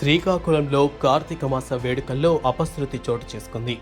శ్రీకాకుళంలో కార్తీక మాస వేడుకల్లో అపశృతి చోటు చేసుకుంది.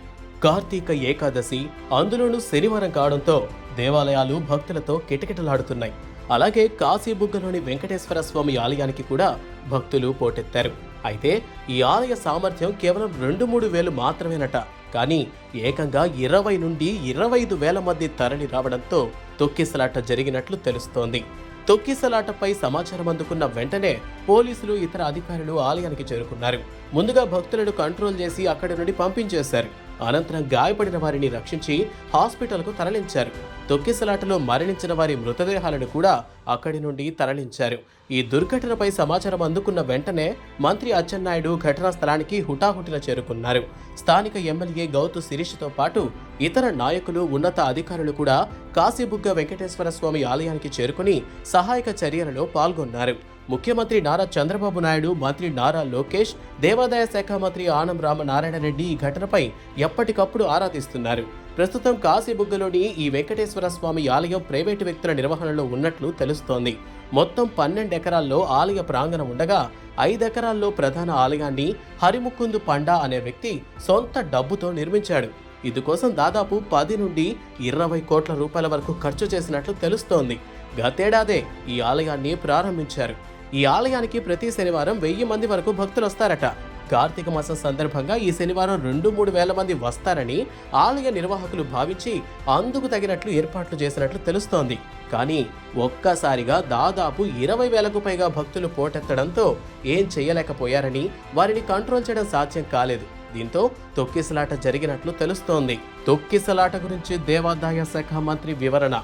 కార్తీక ఏకాదశి అందులోనూ శనివారం కావడంతో దేవాలయాలు భక్తులతో కిటకిటలాడుతున్నాయి. అలాగే కాశీబుగ్గలోని వెంకటేశ్వర స్వామి ఆలయానికి కూడా భక్తులు పోటెత్తారు. అయితే ఈ ఆలయ సామర్థ్యం కేవలం రెండు మూడు వేలు మాత్రమేనట. కానీ ఏకంగా ఇరవై నుండి ఇరవై ఐదు వేల మంది తరలి రావడంతో తొక్కిసలాట జరిగినట్లు తెలుస్తోంది. తొక్కిసలాటపై సమాచారం అందుకున్న వెంటనే పోలీసులు ఇతర అధికారులు ఆలయానికి చేరుకున్నారు. ముందుగా భక్తులను కంట్రోల్ చేసి అక్కడి నుండి పంపించేశారు. అనంతరం గాయపడిన వారిని రక్షించి హాస్పిటల్కు తరలించారు. తొక్కిసలాటలో మరణించిన వారి మృతదేహాలను కూడా అక్కడి నుండి తరలించారు. ఈ దుర్ఘటనపై సమాచారం అందుకున్న వెంటనే మంత్రి అచ్చెన్నాయుడు ఘటనా స్థలానికి హుటాహుటిన చేరుకున్నారు. స్థానిక ఎమ్మెల్యే గౌతు శిరీష్తో పాటు ఇతర నాయకులు ఉన్నత అధికారులు కూడా కాశీబుగ్గ వెంకటేశ్వర స్వామి ఆలయానికి చేరుకుని సహాయక చర్యలలో పాల్గొన్నారు. ముఖ్యమంత్రి నారా చంద్రబాబు నాయుడు మంత్రి నారా లోకేష్ దేవాదాయ శాఖ మంత్రి ఆనం రామనారాయణ రెడ్డి ఈ ఘటనపై ఎప్పటికప్పుడు ఆరా తీస్తున్నారు ప్రస్తుతం కాశీబుగ్గలోని ఈ వెంకటేశ్వర స్వామి ఆలయం ప్రైవేటు వ్యక్తుల నిర్వహణలో ఉన్నట్లు తెలుస్తోంది. మొత్తం పన్నెండు ఎకరాల్లో ఆలయ ప్రాంగణం ఉండగా ఐదు ఎకరాల్లో ప్రధాన ఆలయాన్ని హరిముకుందు పండా అనే వ్యక్తి సొంత డబ్బుతో నిర్మించాడు. ఇందుకోసం దాదాపు పది నుండి ఇరవై కోట్ల రూపాయల వరకు ఖర్చు చేసినట్లు తెలుస్తోంది. గతేడాదే ఈ ఆలయాన్ని ప్రారంభించారు. ఈ ఆలయానికి ప్రతి శనివారం వెయ్యి మంది వరకు భక్తులు వస్తారట. కార్తీక మాసం సందర్భంగా ఈ శనివారం రెండు మూడు వేల మంది వస్తారని ఆలయ నిర్వాహకులు భావించి అందుకు తగినట్లు ఏర్పాట్లు చేసినట్లు తెలుస్తోంది. కానీ ఒక్కసారిగా దాదాపు ఇరవై వేలకు పైగా భక్తులు పోటెత్తడంతో ఏం చేయలేకపోయారని వారిని కంట్రోల్ చేయడం సాధ్యం కాలేదు. దీంతో తొక్కిసలాట జరిగినట్లు తెలుస్తోంది. తొక్కిసలాట గురించి దేవాదాయ శాఖ మంత్రి వివరణ.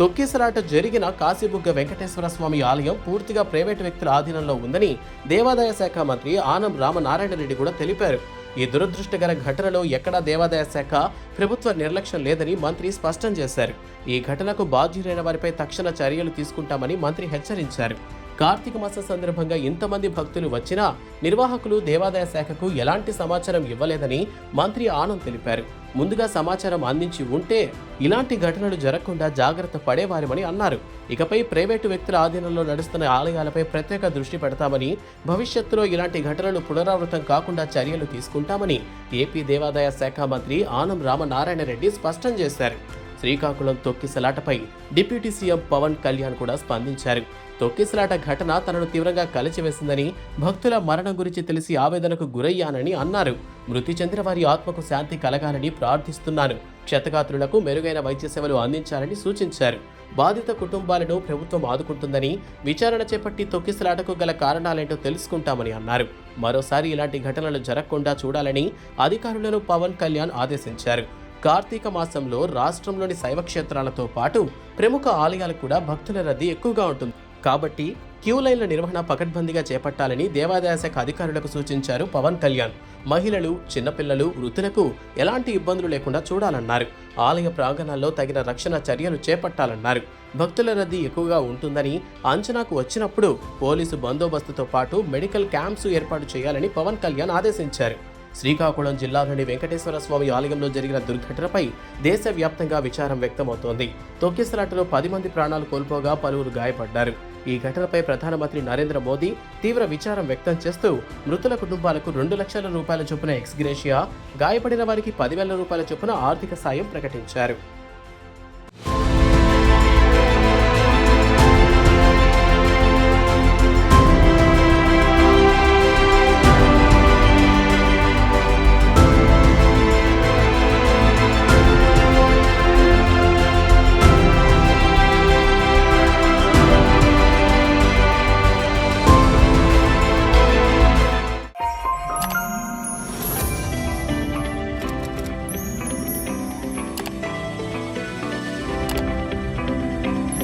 తొక్కిసలాట జరిగిన కాశీబుగ్గ వెంకటేశ్వర స్వామి ఆలయం పూర్తిగా ప్రైవేటు వ్యక్తుల ఆధీనంలో ఉందని దేవాదాయ శాఖ మంత్రి ఆనం రామనారాయణ రెడ్డి కూడా తెలిపారు. ఈ దురదృష్టకర ఘటనలో ఎక్కడా దేవాదాయ శాఖ ప్రభుత్వ నిర్లక్ష్యం లేదని మంత్రి స్పష్టం చేశారు. ఈ ఘటనకు బాధ్యులైన వారిపై తక్షణ చర్యలు తీసుకుంటామని మంత్రి హెచ్చరించారు. కార్తీక మాస సందర్భంగా ఇంతమంది భక్తులు వచ్చినా నిర్వాహకులు దేవాదాయ శాఖకు ఎలాంటి సమాచారం ఇవ్వలేదని మంత్రి ఆనంద్ తెలిపారు. ముందుగా సమాచారం అందించి ఉంటే ఇలాంటి ఘటనలు జరగకుండా జాగ్రత్త పడేవారమని అన్నారు. ఇకపై ప్రైవేటు వ్యక్తుల ఆధీనంలో నడుస్తున్న ఆలయాలపై ప్రత్యేక దృష్టి పెడతామని భవిష్యత్తులో ఇలాంటి ఘటనలు పునరావృతం కాకుండా చర్యలు తీసుకుంటామని ఏపీ దేవాదాయ శాఖ మంత్రి ఆనం రామనారాయణ రెడ్డి స్పష్టం చేశారు. శ్రీకాకుళం తొక్కిసలాటపై డిప్యూటీ సీఎం పవన్ కళ్యాణ్ కూడా స్పందించారు. తొక్కిసలాట ఘటన తనను తీవ్రంగా కలిచివేసిందని భక్తుల మరణం గురించి తెలిసి ఆవేదనకు గురయ్యానని అన్నారు. మృతి చెందిన వారి ఆత్మకు శాంతి కలగాలని ప్రార్థిస్తున్నాను క్షతగాత్రులకు మెరుగైన వైద్య సేవలు అందించాలని సూచించారు. బాధిత కుటుంబాలను ప్రభుత్వం ఆదుకుంటుందని విచారణ చేపట్టి తొక్కిసలాటకు గల కారణాలేంటో తెలుసుకుంటామని అన్నారు. మరోసారి ఇలాంటి ఘటనలు జరగకుండా చూడాలని అధికారులను పవన్ కళ్యాణ్ ఆదేశించారు. కార్తీక మాసంలో రాష్ట్రంలోని శైవ క్షేత్రాలతో పాటు ప్రముఖ ఆలయాలు కూడా భక్తుల రద్దీ ఎక్కువగా ఉంటుంది. కాబట్టి క్యూ లైన్ల నిర్వహణ పకడ్బందీగా చేపట్టాలని దేవాదాయ శాఖ అధికారులకు సూచించారు పవన్ కళ్యాణ్. మహిళలు చిన్నపిల్లలు వృద్ధులకు ఎలాంటి ఇబ్బందులు లేకుండా చూడాలన్నారు. ఆలయ ప్రాంగణాల్లో తగిన రక్షణ చర్యలు చేపట్టాలన్నారు. భక్తుల రద్దీ ఎక్కువగా ఉంటుందని అంచనాకు వచ్చినప్పుడు పోలీసు బందోబస్తుతో పాటు మెడికల్ క్యాంప్స్ ఏర్పాటు చేయాలని పవన్ కళ్యాణ్ ఆదేశించారు. శ్రీకాకుళం జిల్లాలోని వెంకటేశ్వర స్వామి ఆలయంలో జరిగిన దుర్ఘటనపై దేశవ్యాప్తంగా విచారం వ్యక్తమవుతోంది. తొక్కిసలాటలో పది మంది ప్రాణాలు కోల్పోగా పలువురు గాయపడ్డారు. ఈ ఘటనపై ప్రధానమంత్రి నరేంద్ర మోదీ తీవ్ర విచారం వ్యక్తం చేస్తూ మృతుల కుటుంబాలకు రెండు లక్షల రూపాయల చొప్పున ఎక్స్గ్రేషియా గాయపడిన వారికి పదివేల రూపాయల చొప్పున ఆర్థిక సాయం ప్రకటించారు.